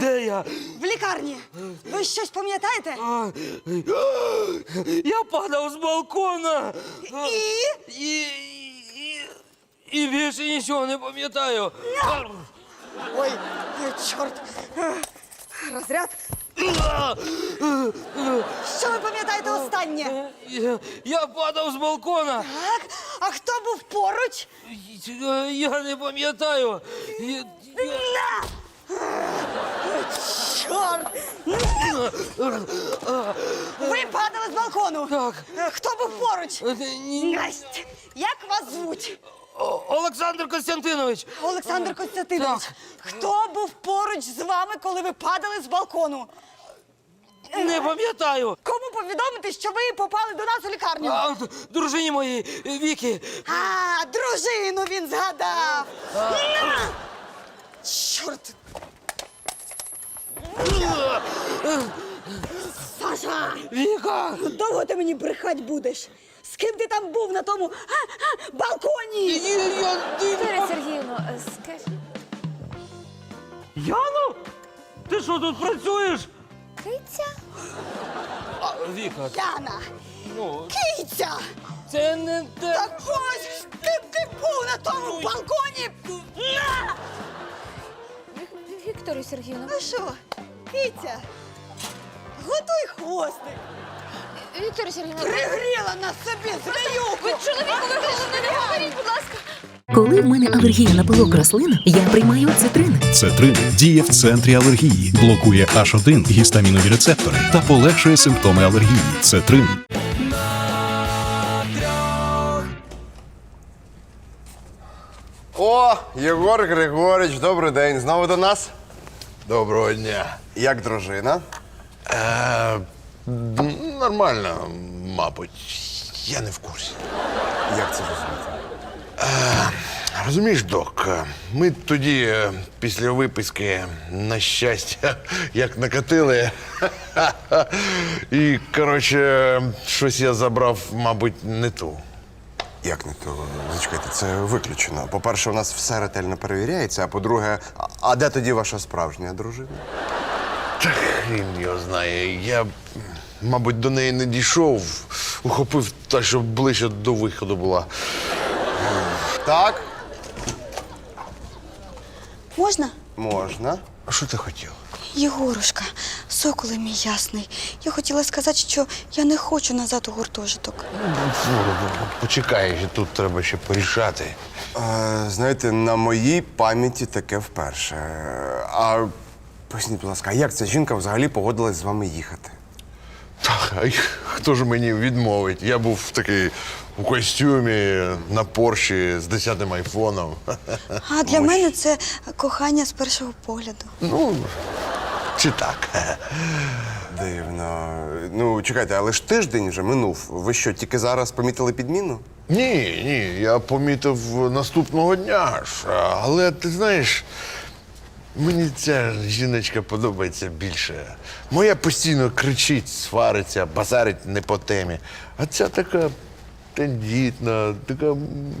Де я? В лікарні. Ви щось пам'ятаєте? А, Я падав з балкона. І? І, і, і більше нічого не пам'ятаю. Ой, ой, чорт. Розряд. Що ви пам'ятаєте останнє? Я, я падав з балкона. Так, А хто був поруч? Я не пам'ятаю. Я- я- Чорт! Ви падали з балкону. Так. Е, Хто був поруч? Е, ні- Насть, як вас звуть? О- Олександр Костянтинович. Олександр Костянтинович. Так. Хто був поруч з вами, коли ви падали з балкону? Не пам'ятаю. Кому повідомити, що ви попали до нас у лікарню? А, д- дружині моїй Віки. А, дружину він згадав. На! Чорт. Саша! Віка! Довго ти мені брехать будеш? З ким ти там був на тому а, а, балконі? Я, я, Вікторія Сергіївна, е, скажіть, Яну? Ти що тут працюєш? Киця? А, Віка, Яна! ну, Киця! це не те. Так ось ким ти був на тому балконі? На! Ві- Вікторія Сергіївна, Ну що, киця? Готуй хвостик. Вікторія Сергіївна, Пригріла на собі зміюку. ви чоловіку ви головне не говоріть, будь ласка. Коли в мене алергія на пилок рослин, я приймаю цитрин. Цетрин діє в центрі алергії, блокує H1 гістамінові рецептори та полегшує симптоми алергії. Цетрин. О, Єгор Григорич, добрий день. Знову до нас. Доброго дня. Як дружина? Е, м, нормально, мабуть. Я не в курсі. Як це розуміти? Розумієш, док, е, ми тоді, е, після виписки, на щастя, як накатили. І, коротше, щось я забрав, мабуть, не ту. Як не то? Зачекайте, це виключено. По-перше, у нас все ретельно перевіряється, а по-друге, а- а де тоді ваша справжня дружина? Та хрін його знає. Я, мабуть, до неї не дійшов, ухопив та, що ближче до виходу була. Так, Можна? можна. А що ти хотів? Єгорушка, соколе мій ясний. Я хотіла сказати, що я не хочу назад у гуртожиток. Почекай, тут треба ще порішати. Е, знаєте, на моїй пам'яті таке вперше. А поясніть, будь ласка, а як ця жінка взагалі погодилась з вами їхати? Так, а хто ж мені відмовить? Я був такий у костюмі на порші з 10-м айфоном. А для мене це кохання з першого погляду. Ну, чи так? Дивно. Ну, чекайте, але ж тиждень вже минув. Ви що, тільки зараз помітили підміну? Ні, ні, я помітив наступного дня ж. Але ти знаєш, мені ця жіночка подобається більше. Моя постійно кричить, свариться, базарить не по темі. А ця така тендітна, така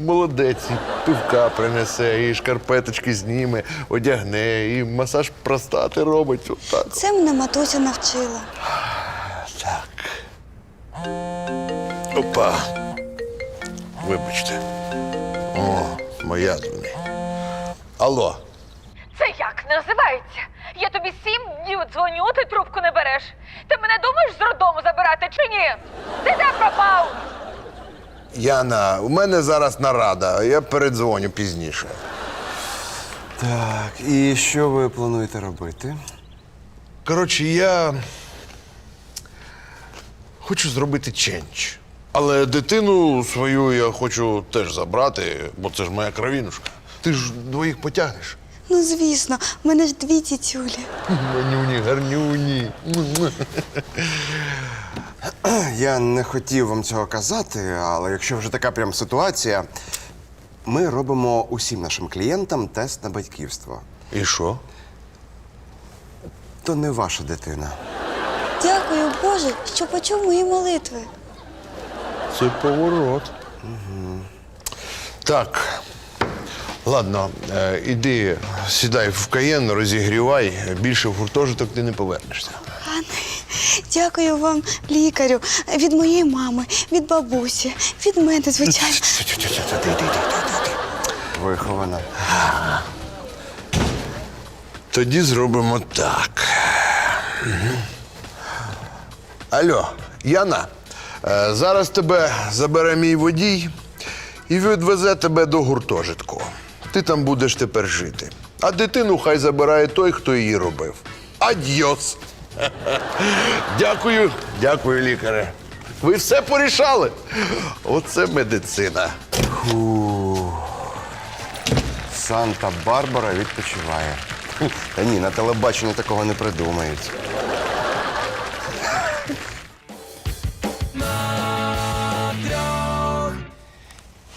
молодець, і пивка принесе, і шкарпеточки зніме, одягне, і масаж простати робить. Отак. Це мене матуся навчила. Так. Опа. Вибачте. О, моя дзвони. Алло. Це називається? Я тобі сім днів дзвоню, ти трубку не береш. Ти мене думаєш з роддому забирати чи ні? Ти де пропав? Яна, у мене зараз нарада, я передзвоню пізніше. Так, і що ви плануєте робити? Коротше, я хочу зробити ченч. Але дитину свою я хочу теж забрати, бо це ж моя кровінушка. Ти ж двоїх потягнеш. Ну, звісно, в мене ж дві тітюлі. Манюні, гарнюні. Я не хотів вам цього казати, але якщо вже така прям ситуація, ми робимо усім нашим клієнтам тест на батьківство. І що? То не ваша дитина. Дякую, Боже, що почув мої молитви. Це поворот. Так. Ладно, е, іди, сідай в каєн, розігрівай. Більше в гуртожиток ти не повернешся. Пане, дякую вам, лікарю, від моєї мами, від бабусі, від мене, звичайно. Вихована. Тоді зробимо так. Алло, Яна, е, зараз тебе забере мій водій і відвезе тебе до гуртожитку. Ти там будеш тепер жити. А дитину хай забирає той, хто її робив. Адьос! Дякую, дякую, лікаре. Ви все порішали. Оце медицина. Санта-Барбара відпочиває. Та ні, на телебаченні такого не придумають.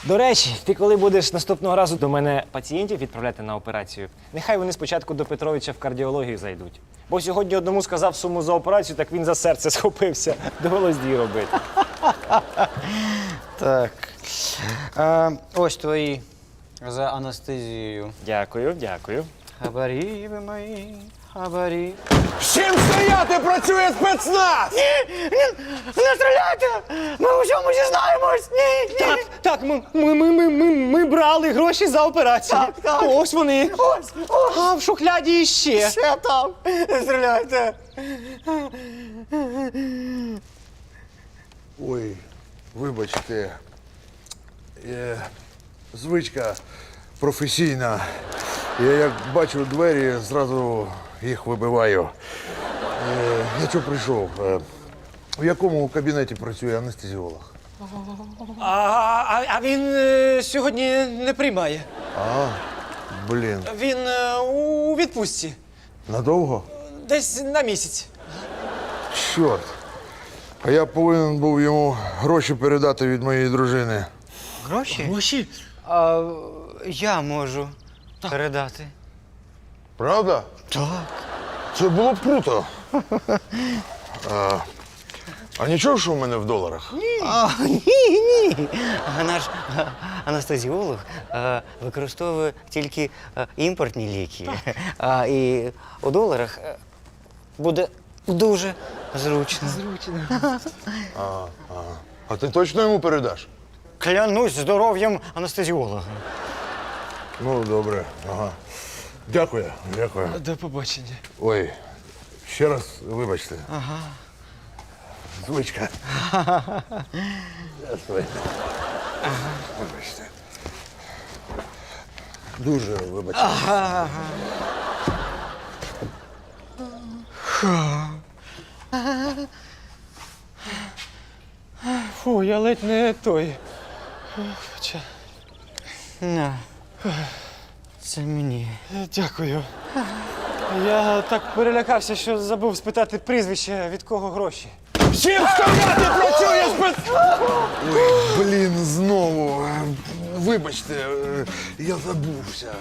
До речі, ти коли будеш наступного разу до мене пацієнтів відправляти на операцію, нехай вони спочатку до Петровича в кардіологію зайдуть. Бо сьогодні одному сказав суму за операцію, так він за серце схопився. Довелось дій робити. Так. Е, ось твої за анестезією. Дякую, дякую. Хабарі ви мої, хабарі. Чим стояти працює спецназ? Не стріляйте! Ми у чому дізнаємось! Ні, ні. Так, так, ми, ми, ми, ми, ми, ми брали гроші за операцію. Так, так. Ось вони. Ось, ось. А в шухляді іще. Ще там. Не стріляйте. Ой, вибачте, е, звичка професійна. Я як бачу двері, зразу їх вибиваю. Е, я чого прийшов? Е, в якому кабінеті працює анестезіолог? А, а, а він е, сьогодні не приймає. А, блін, Він е, у відпустці. надовго? Десь на місяць. Чорт. А я повинен був йому гроші передати від моєї дружини. Гроші? Гроші? А, я можу передати. Правда? Так. Це було б круто. А, а нічого, що в мене в доларах? А, ні, ні. А Наш а, анестезіолог а, використовує тільки а, імпортні ліки. А, і у доларах а, буде дуже зручно. А ти точно йому передаш? Клянусь здоров'ям анестезіолога. Ну, добре, ага. Дякую, дякую. До побачення. Ой, ще раз вибачте. Ага. Звичка. Вибачте. Дуже вибачте. Фу, я ледь не той. Хоча, На. Це мені. Дякую. Я так перелякався, що забув спитати прізвище, від кого гроші. Чим стояти працює спецназ? Блін, знову. Вибачте, я забувся.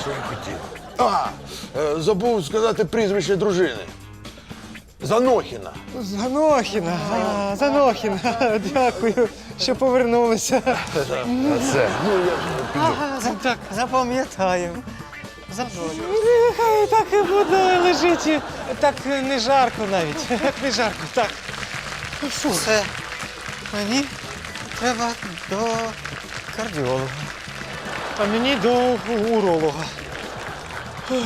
Що я хотів? А, е, забув сказати прізвище дружини. Занохіна. Занохіна, а, Занохіна, дякую, що повернулися. Це, ну я піду. Так, Запам'ятаю. Нехай так і буде лежить. Так не жарко навіть. Так не жарко, так. Все. Мені треба до кардіолога. А мені до уролога. Ух.